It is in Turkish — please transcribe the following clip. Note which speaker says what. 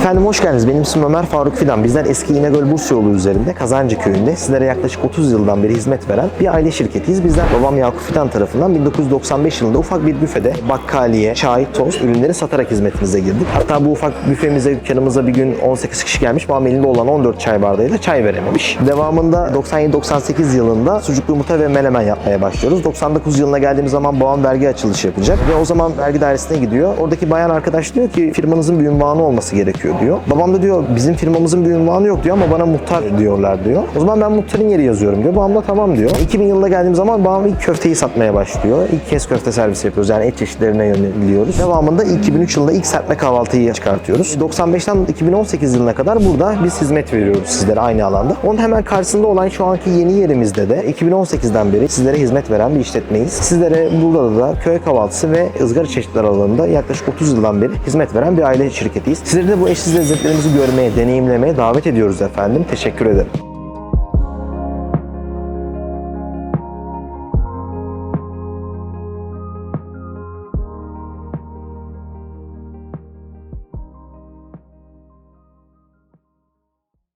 Speaker 1: Efendim hoş geldiniz. Benim ismim Ömer Faruk Fidan. Bizler eski İnegöl Burs yolu üzerinde Kazancı köyünde sizlere yaklaşık 30 yıldan beri hizmet veren bir aile şirketiyiz. Bizler babam Yakup Fidan tarafından 1995 yılında ufak bir büfede bakkaliye, çay, tost ürünleri satarak hizmetinize girdik. Hatta bu ufak büfemize, dükkanımıza bir gün 18 kişi gelmiş. Babam elinde olan 14 çay bardağıyla çay verememiş. Devamında 97-98 yılında sucuklu yumurta ve menemen yapmaya başlıyoruz. 99 yılına geldiğimiz zaman babam vergi açılışı yapacak ve o zaman vergi dairesine gidiyor. Oradaki bayan arkadaş diyor ki firmanızın bir ünvanı olması gerekiyor diyor. Babam da diyor bizim firmamızın bir ünvanı yok diyor ama bana muhtar diyorlar diyor. O zaman ben muhtarın yeri yazıyorum diyor. Babam da tamam diyor. 2000 yılına geldiğim zaman babam ilk köfteyi satmaya başlıyor. İlk kez köfte servisi yapıyoruz. Yani et çeşitlerine yöneliyoruz. Devamında 2003 yılında ilk serpme kahvaltıyı çıkartıyoruz. 95'ten 2018 yılına kadar burada biz hizmet veriyoruz sizlere aynı alanda. Onun hemen karşısında olan şu anki yeni yerimizde de 2018'den beri sizlere hizmet veren bir işletmeyiz. Sizlere burada da köy kahvaltısı ve ızgara çeşitler alanında yaklaşık 30 yıldan beri hizmet veren bir aile şirketiyiz. Sizleri de bu eşsiz lezzetlerimizi görmeye, deneyimlemeye davet ediyoruz efendim. Teşekkür ederim.